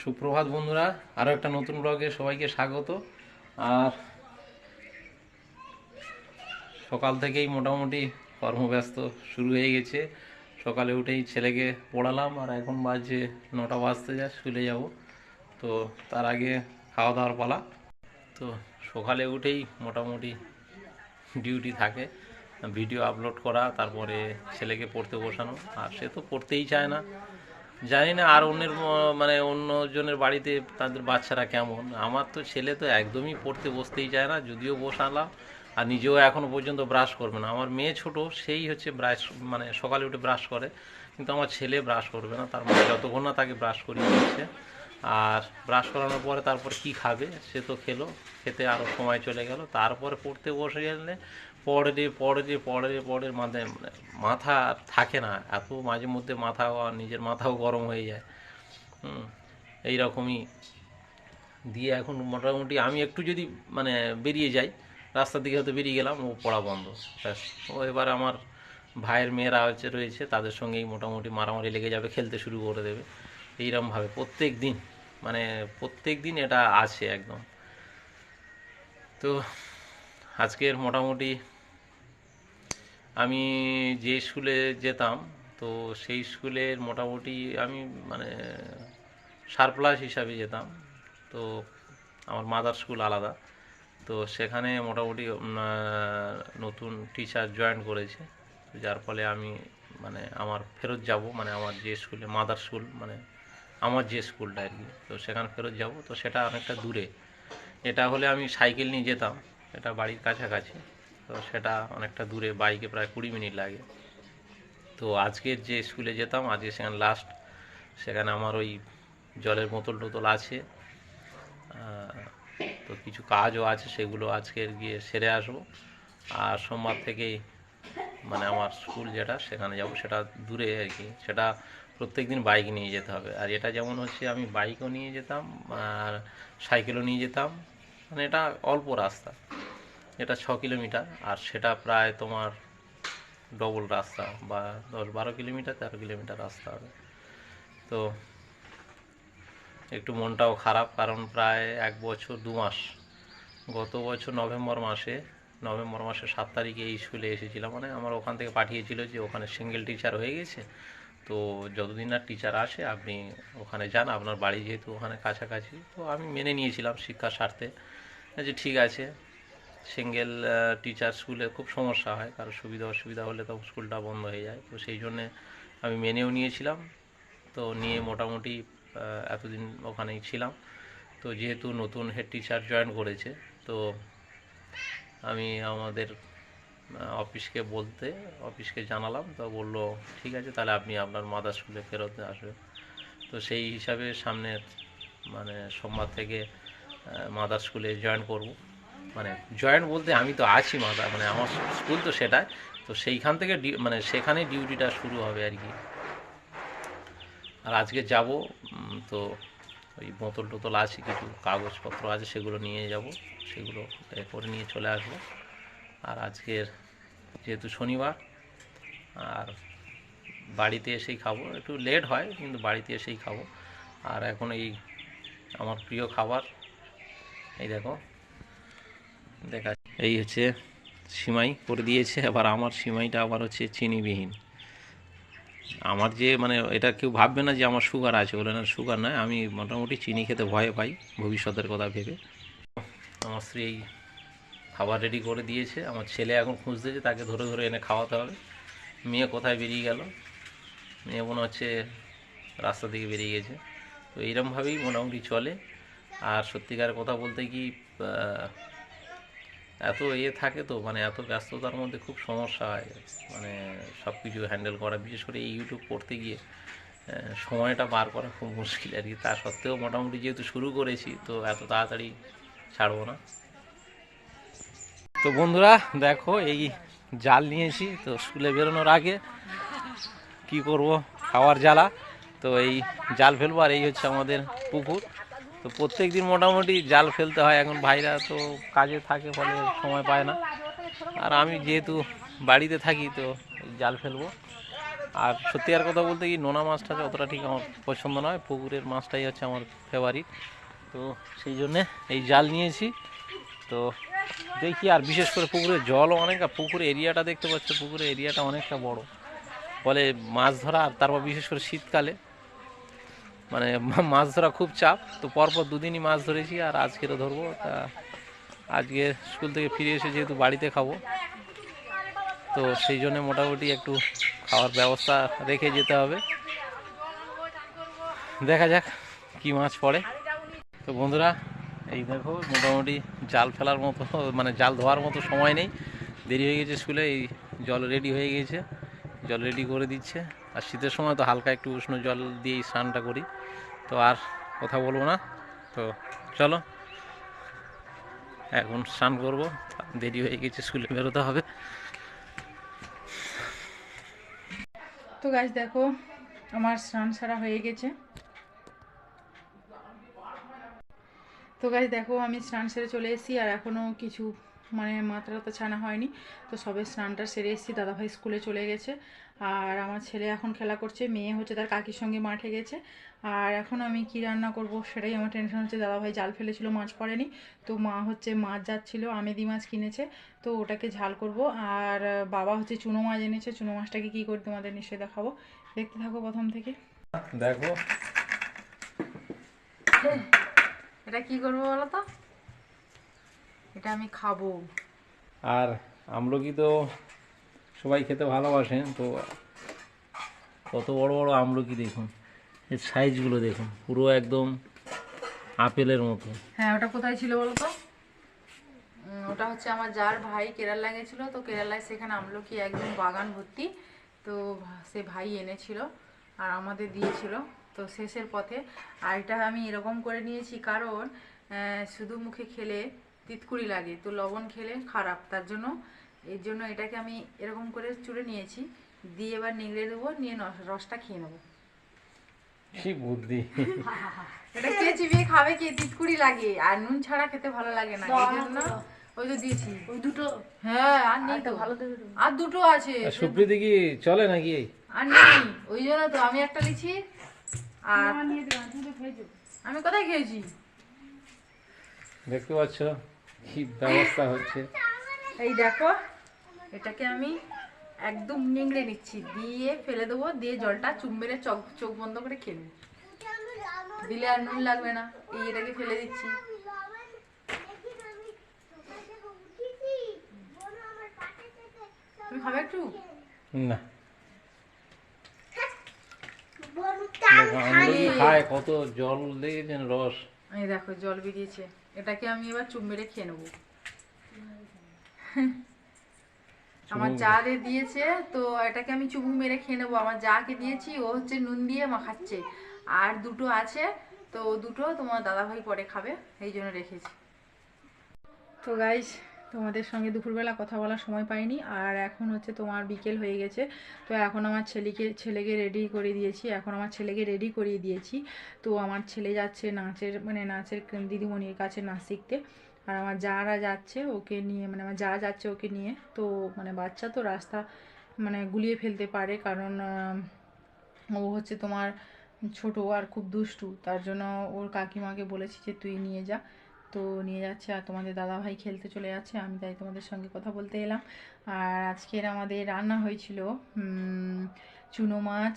সুপ্রভাত বন্ধুরা আরও একটা নতুন ব্লগে সবাইকে স্বাগত। আর সকাল থেকেই মোটামুটি কর্মব্যস্ত শুরু হয়ে গেছে। সকালে উঠেই ছেলেকে পড়ালাম, আর এখন বাজে নটা বাজতে যা, স্কুলে যাব। তো তার আগে খাওয়া দাওয়ার পালা। তো সকালে উঠেই মোটামুটি ডিউটি থাকে, ভিডিও আপলোড করা, তারপরে ছেলেকে পড়তে বসানো। আর সে তো পড়তেই চায় না। জানি না আর অন্যের মানে অন্যজনের বাড়িতে তাদের বাচ্চারা কেমন। আমার তো ছেলে তো একদমই পড়তে বসতেই চায় না, যদিও বসালাম আর নিজেও এখনও পর্যন্ত ব্রাশ করবে না। আমার মেয়ে ছোট, সেই হচ্ছে ব্রাশ মানে সকালে উঠে ব্রাশ করে, কিন্তু আমার ছেলে ব্রাশ করবে না, তার মানে যতক্ষণ না তাকে ব্রাশ করিয়ে দিচ্ছে। আর ব্রাশ করানোর পরে তারপর কি খাবে, সে তো খেলো, খেতে আরও সময় চলে গেল। তারপরে পড়তে বসে গেলে পড়ে পড়ে পড়ে পড়ে মাথায়, মাথা থাকে না। এত মাঝে মধ্যে আর নিজের মাথাও গরম হয়ে যায়। হুম, এইরকমই। দিয়ে এখন মোটামুটি আমি একটু যদি মানে বেরিয়ে যাই, রাস্তার দিকে হয়তো বেরিয়ে গেলাম, ও পড়া বন্ধ। ব্যাস, ও এবার আমার ভাইয়ের মেয়েরা হচ্ছে, রয়েছে, তাদের সঙ্গেই মোটামুটি মারামারি লেগে যাবে, খেলতে শুরু করে দেবে। এইরকমভাবে প্রত্যেক দিন মানে প্রত্যেক দিন এটা আছে একদম। তো আজকের মোটামুটি আমি যে স্কুলে যেতাম, তো সেই স্কুলের মোটামুটি আমি মানে সারপ্লাস হিসাবে যেতাম। তো আমার মাদার স্কুল আলাদা। তো সেখানে মোটামুটি নতুন টিচার জয়েন করেছে। যার ফলে আমি মানে আমার ফেরত যাব মানে আমার যে স্কুলে মাদার স্কুল মানে আমার যে স্কুলটা আর কি তো সেখানে ফেরত যাব। তো সেটা অনেকটা দূরে। এটা হলে আমি সাইকেল নিয়ে যেতাম। এটা বাড়ির কাছাকাছি। তো সেটা অনেকটা দূরে, বাইকে প্রায় কুড়ি মিনিট লাগে। তো আজকের যে স্কুলে যেতাম, আজকে সেখানে লাস্ট সেখানে আমার ওই জলের বোতল টোতল আছে। তো কিছু কাজও আছে, সেগুলো আজকে গিয়ে সেরে আসব। আর সোমবার থেকেই মানে আমার স্কুল যেটা, সেখানে যাব, সেটা দূরে আর কি। সেটা প্রত্যেক দিন বাইক নিয়ে যেতে হবে। আর এটা যেমন হচ্ছে, আমি বাইকও নিয়ে যেতাম, আর সাইকেলও নিয়ে যেতাম। মানে এটা অল্প রাস্তা। এটা ছ কিলোমিটার, আর সেটা প্রায় তোমার ডবল রাস্তা বা দশ বারো কিলোমিটার, তেরো কিলোমিটার রাস্তা হবে। তো একটু মনটাও খারাপ, কারণ প্রায় এক বছর, দু মাস, গত বছর নভেম্বর মাসে, নভেম্বর মাসের সাত তারিখে এই স্কুলে এসেছিলাম। মানে আমার ওখান থেকে পাঠিয়েছিল যে ওখানে সিঙ্গেল টিচার হয়ে গেছে। তো যতদিন না টিচার আসে, আপনি ওখানে যান। আপনার বাড়ি যেহেতু ওখানে কাছাকাছি, তো আমি মেনে নিয়েছিলাম শিক্ষার স্বার্থে। যে ঠিক আছে। সিঙ্গেল টিচার স্কুলে খুব সমস্যা হয়। কারও সুবিধা, অসুবিধা হলে তো স্কুলটা বন্ধ হয়ে যায়। তো সেই জন্যে আমি মেনেও নিয়েছিলাম। তো নিয়ে মোটামুটি এতদিন ওখানেই ছিলাম। তো যেহেতু নতুন হেড টিচার জয়েন করেছে, তো আমি আমাদের অফিসকে বলতে অফিসকে জানালাম। তো বলল, ঠিক আছে, তাহলে আপনি আপনার মাদার স্কুলে ফেরত আসবেন। তো সেই হিসাবে সামনের মানে সোমবার থেকে মাদার স্কুলে জয়েন করব। মানে জয়েন্ট বলতে আমি তো আছি মাদার মানে আমার স্কুল তো সেটাই। তো সেইখান থেকে মানে সেখানেই ডিউটিটা শুরু হবে আর কি। আর আজকে যাব তো ওই বোতল টোতল আছে, কিছু কাগজপত্র আছে, সেগুলো নিয়ে যাব, সেগুলো করে নিয়ে চলে আসব। আর আজকের যেহেতু শনিবার, আর বাড়িতে এসেই খাব। একটু লেট হয়, কিন্তু বাড়িতে এসেই খাব। আর এখন এই আমার প্রিয় খাবার, এই দেখো দেখা এই হচ্ছে সিমাই করে দিয়েছে, আবার আমার সিমাইটা আবার হচ্ছে চিনিবিহীন। আমার যে মানে এটা কেউ ভাববে না যে আমার সুগার আছে বলে না সুগার নয়, আমি মোটামুটি চিনি খেতে ভয় পাই ভবিষ্যতের কথা ভেবে। আমার স্ত্রী এই খাবার রেডি করে দিয়েছে, আমার ছেলে এখন খুঁজতেছে তাকে ধরে ধরে এনে খাওয়াতে হবে। মেয়ে কোথায় বেরিয়ে গেল? মেয়ে মনে হচ্ছে রাস্তা থেকে বেরিয়ে গেছে। তো এইরকমভাবেই মোটামুটি চলে। আর সত্যিকার কথা বলতে কি এত ইয়ে থাকে তো মানে এত ব্যস্ততার মধ্যে খুব সমস্যা হয়। মানে সব কিছু হ্যান্ডেল করা, বিশেষ করে এই ইউটিউব করতে গিয়ে সময়টা বার করা খুব মুশকিল আর কি। তা সত্ত্বেও মোটামুটি যেহেতু শুরু করেছি, তো এত তাড়াতাড়ি ছাড়বো না। তো বন্ধুরা, দেখো এই জাল নিয়েছি, তো স্কুলে বেরোনোর আগে কি করব? খাওয়ার জ্বালা। তো এই জাল ফেলব আর এই হচ্ছে আমাদের পুকুর। তো প্রত্যেক দিন মোটামুটি জাল ফেলতে হয়। এখন ভাইরা তো কাজে থাকে, ফলে সময় পায় না। আর আমি যেহেতু বাড়িতে থাকি, তো জাল ফেলব। আর সত্যি আর কথা বলতে কি, নোনা মাছটা অতটা ঠিক আমার পছন্দ নয়। পুকুরের মাছটাই হচ্ছে আমার ফেভারিট তো সেই জন্যে এই জাল নিয়েছি। তো দেখি, আর বিশেষ করে পুকুরের জলও অনেক আর পুকুরের এরিয়াটা দেখতে পাচ্ছ, পুকুরের এরিয়াটা অনেকটা বড়। ফলে মাছ ধরা আর তারপর বিশেষ করে শীতকালে মানে মাছ ধরা খুব চাপ, তো পরপর দুদিনই মাছ ধরেছি আর আজকেরও ধরবো। তা আজকে স্কুল থেকে ফিরে এসে যেহেতু বাড়িতে খাব, তো সেই জন্য মোটামুটি একটু খাওয়ার ব্যবস্থা রেখে যেতে হবে। দেখা যাক কি মাছ পড়ে। তো বন্ধুরা, এই দেখো, মোটামুটি জাল ফেলার মতো মানে জাল ধোয়ার মতো সময় নেই। দেরি হয়ে গেছে স্কুলে, এই জল রেডি হয়ে গেছে, জল রেডি করে দিচ্ছে। আর শীতের সময় তো হালকা একটু উষ্ণ জল দিয়েই স্নানটা করি। তো আর কথা বলব না। তো চলো, এখন স্নান করব। দেরি হয়ে গেছে, স্কুলে বেরোতে হবে। তো গাছ দেখো, আমার স্নান সারা হয়ে গেছে। তো গাছ দেখো, আমি স্নান সেরে চলে এসেছি আর এখনও কিছু মানে মাথা টাথা ছানা হয়নি। তো সবে স্নানটা সেরে এসেছি দাদাভাই স্কুলে চলে গেছে। আর আমার ছেলে এখন খেলা করছে মেয়ে হচ্ছে তার কাকির সঙ্গে মাঠে গেছে। আর এখন আমি কি রান্না করব সেটাই আমার টেনশন হচ্ছে। দাদাভাই জাল ফেলেছিল মাছ পড়েনি। তো মা হচ্ছে মাছ যাচ্ছিল আমেদি মাছ কিনেছে। তো ওটাকে ঝাল করব। আর বাবা হচ্ছে চুনো মাছ এনেছে। চুনো মাছটাকে কী করে তোমাদের নিশ্চয়ই দেখাবো। দেখতে থাকো প্রথম থেকে। দেখো। এটা কি করব বলো তো? এটা আমি খাব। আর আমলকি তো সবাই খেতে ভালোবাসেন তো কত বড় বড় আমলকি দেখুন। এর সাইজগুলো দেখুন পুরো একদম আপেলের মতো। হ্যাঁ ওটা কোথায় ছিল বলো তো? ওটা হচ্ছে আমার যার ভাই কেরালা গেছিল তো কেরালায় সেখানে আমলকি একদম বাগান ভর্তি তো সে ভাই এনেছিল আর আমাদের দিয়েছিল তো শেষের পথে। আর এটা আমি এরকম করে নিয়েছি কারণ শুধু মুখে খেলে তিতকুড়ি লাগে তো লবণ খেলে খারাপ তার জন্য এর জন্য এটাকে আমি এরকম করে চুড়ে নিয়েছি দিয়ে এবার নিংড়ে দেবো নিয়ে রসটা খেয়ে নেব। কি বুদ্ধি। এটা কে চিবিয়ে খাবে কে? তিতকুড়ি লাগে আর নুন ছাড়া খেতে ভালো লাগে না এই জন্য ওই তো দিয়েছি। ওই দুটো। হ্যাঁ আর নেই তো। ভালো আর দুটো আছে। আর সুপ্রীতি কি চলে নাকি আর নেই। ওই জন্য তো আমি একটা লিছি আর আমি কোথায় খেয়েছি? দেখতে পাচ্ছ। কি ব্যবস্থা হচ্ছে। এই দেখো এটাকে আমি একদম নিংড়ে নিচ্ছি। দিয়ে ফেলে দেবো দিয়ে জলটা চুপ মেরে চোখ চোখ বন্ধ করে খেয়ে নেব দিলে আর নুন লাগবে না। এই এটাকে ফেলে দিচ্ছি। তুমি খাবে একটু? না। খায় কত জল দেখেছেন রস। এই দেখো জল বেরিয়েছে। এটাকে আমি এবার চুপ মেরে খেয়ে নেব। আমার যা রে দিয়েছে তো এটাকে আমি চুমু মেরে খেয়ে নেব। আমার যাকে দিয়েছি ও হচ্ছে নুন দিয়ে মাখাচ্ছে। আর দুটো আছে তো দুটো তোমার দাদাভাই পরে খাবে এই জন্য রেখেছি। তো গাইস তোমাদের সঙ্গে দুপুরবেলা কথা বলার সময় পাইনি। আর এখন হচ্ছে তোমার বিকেল হয়ে গেছে। তো এখন আমার ছেলেকে ছেলেকে রেডি করে দিয়েছি। এখন আমার ছেলেকে রেডি করিয়ে দিয়েছি। তো আমার ছেলে যাচ্ছে নাচের মানে নাচের দিদিমণির কাছে নাচ শিখতে। আর আমার যারা যাচ্ছে ওকে নিয়ে মানে আমার যা যাচ্ছে ওকে নিয়ে, তো মানে বাচ্চা তো রাস্তা মানে গুলিয়ে ফেলতে পারে। কারণ ও হচ্ছে তোমার ছোট আর খুব দুষ্টু। তার জন্য ওর কাকিমাকে বলেছি যে তুই নিয়ে যা। তো নিয়ে যাচ্ছে আর তোমাদের দাদা ভাই খেলতে চলে যাচ্ছে, আমি তাই তোমাদের সঙ্গে কথা বলতে এলাম। আর আজকের আমাদের রান্না হয়েছিল চুনো মাছ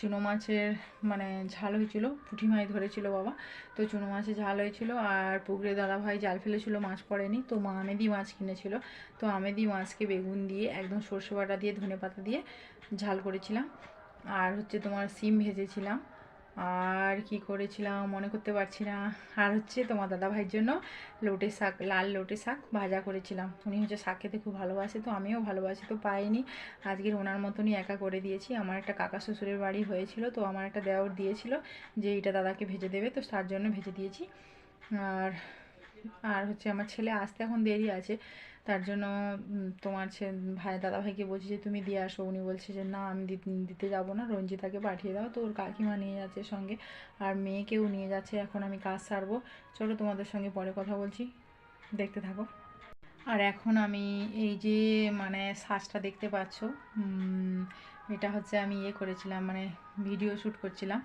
চুনো মাছের মানে ঝাল হয়েছিল, পুঁটি মাছ ধরেছিল বাবা। তো চুনো মাছের ঝাল হয়েছিল আর পুকুরে দাদা ভাই জাল ফেলেছিল, মাছ পড়েনি। তো মা আমেদি মাছ কিনেছিল। তো আমেদি মাছকে বেগুন দিয়ে, একদম সর্ষে বাটা দিয়ে ধনে পাতা দিয়ে ঝাল করেছিলাম। আর হচ্ছে তোমার সিম ভেজেছিলাম। আর কি করেছিলাম মনে করতে পারছি না। আর হচ্ছে তোমার দাদা ভাইয়ের জন্য লোটে শাক, লাল লোটে শাক ভাজা করেছিলাম। উনি হচ্ছে শাক খেতে খুব ভালোবাসে, তো আমিও ভালোবাসি, তো পাইনি। আজকের ওনার মতনই একা করে দিয়েছি। আমার একটা কাকা শ্বশুরের বাড়ি হয়েছিল, তো আমার একটা দেওয়ার দিয়েছিল যে এটা দাদাকে ভেজে দেবে, তো তার জন্য ভেজে দিয়েছি। আর আর হচ্ছে আমার ছেলে আসতে এখন দেরি আছে, তার জন্য তোমার ভাই দাদা ভাইকে বলছি যে তুমি দিয়ে আসো। উনি বলছে যে না, আমি দিতে যাব না, রঞ্জিতাকে পাঠিয়ে দাও। তো ওর কাকিমা নিয়ে যাচ্ছে সঙ্গে, আর মেয়েকেও নিয়ে যাচ্ছে। এখন আমি কাজ সারবো। চলো তোমাদের সঙ্গে পরে কথা বলছি। দেখতে থাকো। আর এখন আমি এই যে মানে শ্বাসটা দেখতে পাচ্ছ এটা হচ্ছে আমি ইয়ে করেছিলাম মানে ভিডিও শ্যুট করছিলাম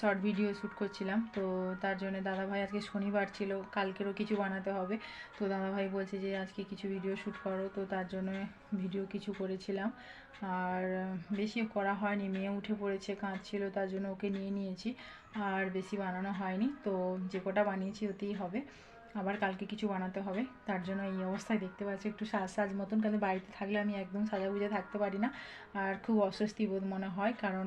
শর্ট ভিডিও শ্যুট করছিলাম। তো তার জন্য দাদাভাই আজকে শনিবার ছিল, কালকেরও কিছু বানাতে হবে। তো দাদাভাই বলছে যে, আজকে কিছু ভিডিও শ্যুট করো। তো তার জন্য ভিডিও কিছু করেছিলাম। আর বেশি করা হয়নি, মেয়ে উঠে পড়েছে, কাঁদছিল, তার জন্য ওকে নিয়ে নিয়েছি। আর বেশি বানানো হয়নি। তো যে কটা বানিয়েছি, ওতেই হবে। আবার কালকে কিছু বানাতে হবে। তার জন্য এই অবস্থায় দেখতে পাচ্ছি, একটু সাজ সাজ মতন, কারণ বাড়িতে থাকলে আমি একদম সাজা বুঝে থাকতে পারি না। আর খুব অস্বস্তি বোধ মনে হয়, কারণ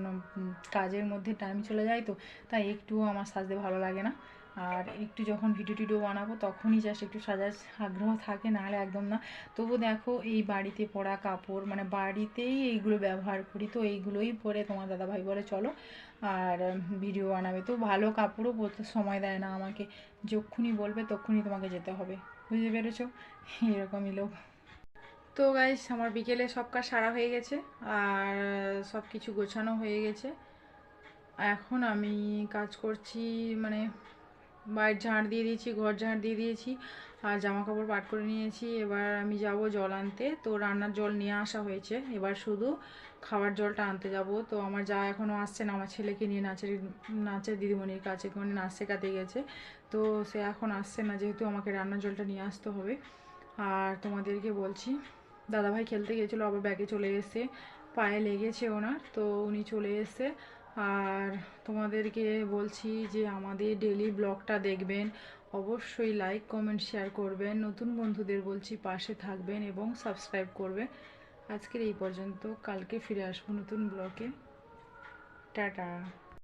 কাজের মধ্যে টাইম চলে যায় তো, তাই একটুও আমার সাজতে ভালো লাগে না। আর একটু যখন ভিডিও টিডিও বানাবো, তখনই জাস্ট একটু সাজার আগ্রহ থাকে, নাহলে একদম না। তবু দেখো, এই বাড়িতে পরা কাপড় মানে বাড়িতেই এইগুলো ব্যবহার করি, তো এইগুলোই পরে তোমার দাদাভাই বলে, চলো। আর ভিডিও বানাবে। তো ভালো কাপড়ও পরতে সময় দেয় না আমাকে। যখনই বলবে, তখনই তোমাকে যেতে হবে। বুঝতে পেরেছ? এরকমই লোক। তো গাইস আমার বিকেলে সব কাজ সারা হয়ে গেছে, আর সব কিছু গোছানো হয়ে গেছে। এখন আমি কাজ করছি মানে বাইর ঝাঁট দিয়ে দিয়েছি, ঘর ঝাঁট দিয়ে দিয়েছি আর জামা কাপড় পাট করে নিয়েছি। এবার আমি যাব জল আনতে। তো রান্নার জল নিয়ে আসা হয়েছে। এবার শুধু খাবার জলটা আনতে যাব। তো আমার যা এখনও আসছে না, আমার ছেলেকে নিয়ে নাচের নাচের দিদিমণির কাছে কোন নাচ শেখাতে গেছে। তো সে এখন আসছে না, যেহেতু আমাকে রান্নার জলটা নিয়ে আসতে হবে। আর তোমাদেরকে বলছি, দাদাভাই খেলতে গেছিল, আবার ব্যাগে চলে এসে পায়ে লেগেছে ওনার। তো উনি চলে এসে আর তোমাদেরকে বলছি যে আমাদের ডেলি ব্লগটা দেখবেন। অবশ্যই লাইক কমেন্ট শেয়ার করবেন। নতুন বন্ধুদের বলছি পাশে থাকবেন এবং সাবস্ক্রাইব করবেন। আজকের এই পর্যন্ত, কালকে ফিরে আসব নতুন ব্লগে টাটা।